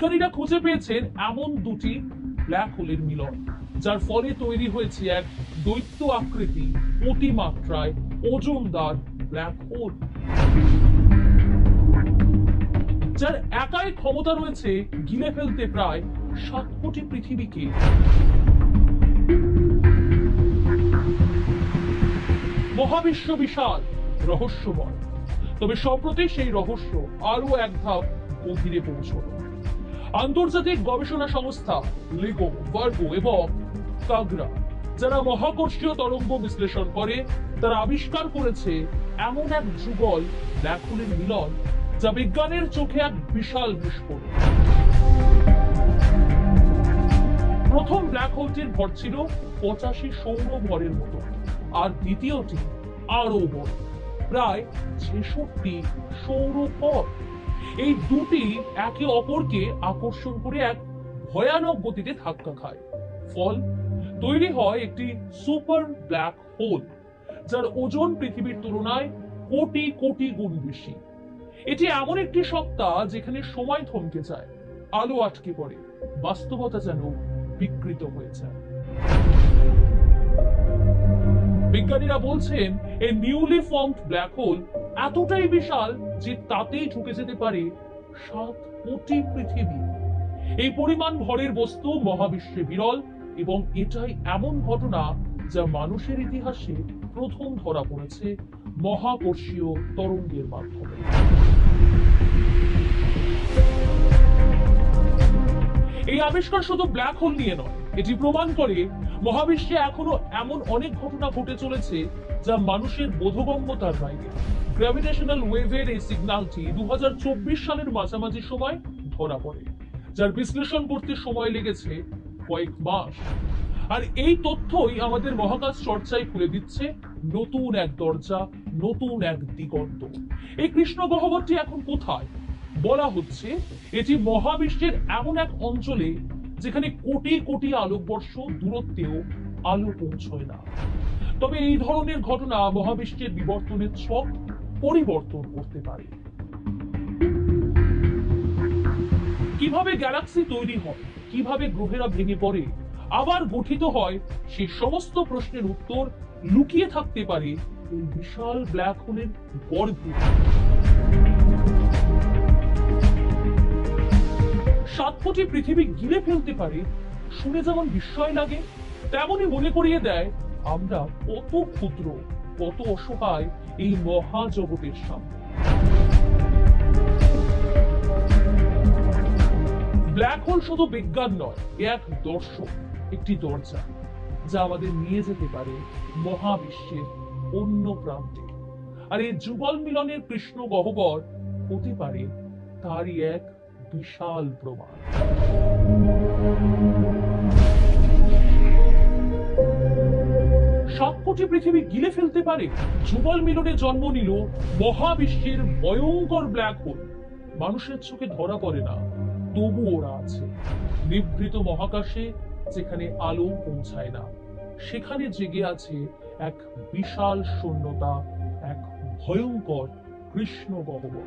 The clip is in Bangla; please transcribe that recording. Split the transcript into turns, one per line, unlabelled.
বিজ্ঞানীরা খুঁজে পেয়েছেন এমন দুটি ব্ল্যাক হোলের মিলন, যার ফলে তৈরি হয়েছে এক দৈত্য আকৃতি অতিমাত্রায় ওজনদার ব্ল্যাক হোল যার একাই ক্ষমতা রয়েছে গিলে ফেলতে প্রায় সাত কোটি পৃথিবীকে। মহাবিশ্ব বিশাল, রহস্যময়, তবে সম্প্রতি সেই রহস্য আরও এক ধাপ গভীরে পৌঁছল। আন্তর্জাতিক গবেষণা সংস্থা লিগো ভার্গো এবং কাগরা যারা মহাকর্ষীয় তরঙ্গ বিশ্লেষণ করে, তারা আবিষ্কার করেছে এমন এক যুগল ব্ল্যাক মিলন, যা বিজ্ঞানের চোখে এক বিশাল বিস্ফোরণ। প্রথম ব্ল্যাক হোলটির ভর ছিল পঁচাশি সৌর ভরের মতো, আর দ্বিতীয়টি আরও বড়, প্রায় ছেষট্টি সৌর ভর। এই দুটি একে অপরকে আকর্ষণ করে এক ভয়ানক গতিতে ধাক্কা খায়। ফল, তৈরি হয় একটি সুপার ব্ল্যাক হোল, যার ওজন পৃথিবীর তুলনায় কোটি কোটি গুণ বেশি। এটি এমন একটি সত্তা যেখানে সময় থমকে যায়, আলো আটকে পড়ে, বাস্তবতা যেন বিকৃত হয়ে যায়। বিজ্ঞানীরা বলছেন, এই নিউলি ফর্মড ব্ল্যাক হোল এতটাই বিশাল যে তাতেই ঢুকে যেতে পারে সাত কোটি পৃথিবী। এই পরিমাণ ভরের বস্তু মহাবিশ্বে বিরল এবং এটাই এমন ঘটনা যা মানুষের ইতিহাসে প্রথম ধরা পড়েছে মহাকর্ষীয় তরঙ্গের মাধ্যমে। এই আবিষ্কার শুধু ব্ল্যাক হোল নিয়ে নয়, এটি প্রমাণ করে মহাবিশ্বে এখনও এমন অনেক ঘটনা ঘটে চলেছে যা মানুষের বোধগম্যতার বাইরে। গ্র্যাভিটেশনাল ওয়েভের এই সিগন্যালটি দু হাজার চব্বিশ সালের মাঝামাঝি সময় ধরা পড়ে, যার বিশ্লেষণ করতে সময় লেগেছে কয়েক মাস। আর এই তথ্যই আমাদের মহাকাশ চর্চায় খুলে দিচ্ছে নতুন এক দরজা, নতুন এক দিগন্ত। এই কৃষ্ণ গহ্বরটি এখন কোথায়? বলা হচ্ছে এটি মহাবিশ্বের এমন এক অঞ্চলে যেখানে কোটি কোটি আলোকবর্ষ দূরত্বেও আলো পৌঁছয় না। তবে এই ধরনের ঘটনা মহাবিশ্বের বিবর্তনের ছক পরিবর্তন করতে পারে। কীভাবে গ্যালাক্সি তৈরি হয়, কীভাবে গ্রহেরা ভেঙে পড়ে, আবার গঠিত হয়, সে সমস্ত প্রশ্নের উত্তর লুকিয়ে থাকতে পারে বিশাল ব্ল্যাক হোলের গর্ভে। সাত কোটি পৃথিবী গিলে ফেলতে পারে, শুনে যেমন বিস্ময় লাগে, তেমনই মনে করিয়ে দেয়, আমরা কত ক্ষুদ্র, কত অসহায় এই মহাজগতের সামনে। ব্ল্যাক হোল শুধু বিজ্ঞান নয় এক দর্শন একটি দরজা, যা আমাদের নিয়ে যেতে পারে মহাবিশ্বের অন্য প্রান্তে। আর এই যুগল মিলনের কৃষ্ণ গহ্বর হতে পারে তারই এক বিশাল প্রমাণ। কোটি পৃথিবী গিলে ফেলতে পারে। যুবল মিলনে জন্ম নিল মহাবিশ্বের ভয়ঙ্কর ব্ল্যাক হোল মানুষের চোখে ধরা পড়ে না, তবু ওরা আছে। নিভৃত মহাকাশে যেখানে আলো পৌঁছায় না, সেখানে জেগে আছে এক বিশাল শূন্যতা, এক ভয়ঙ্কর কৃষ্ণ গহ্বর।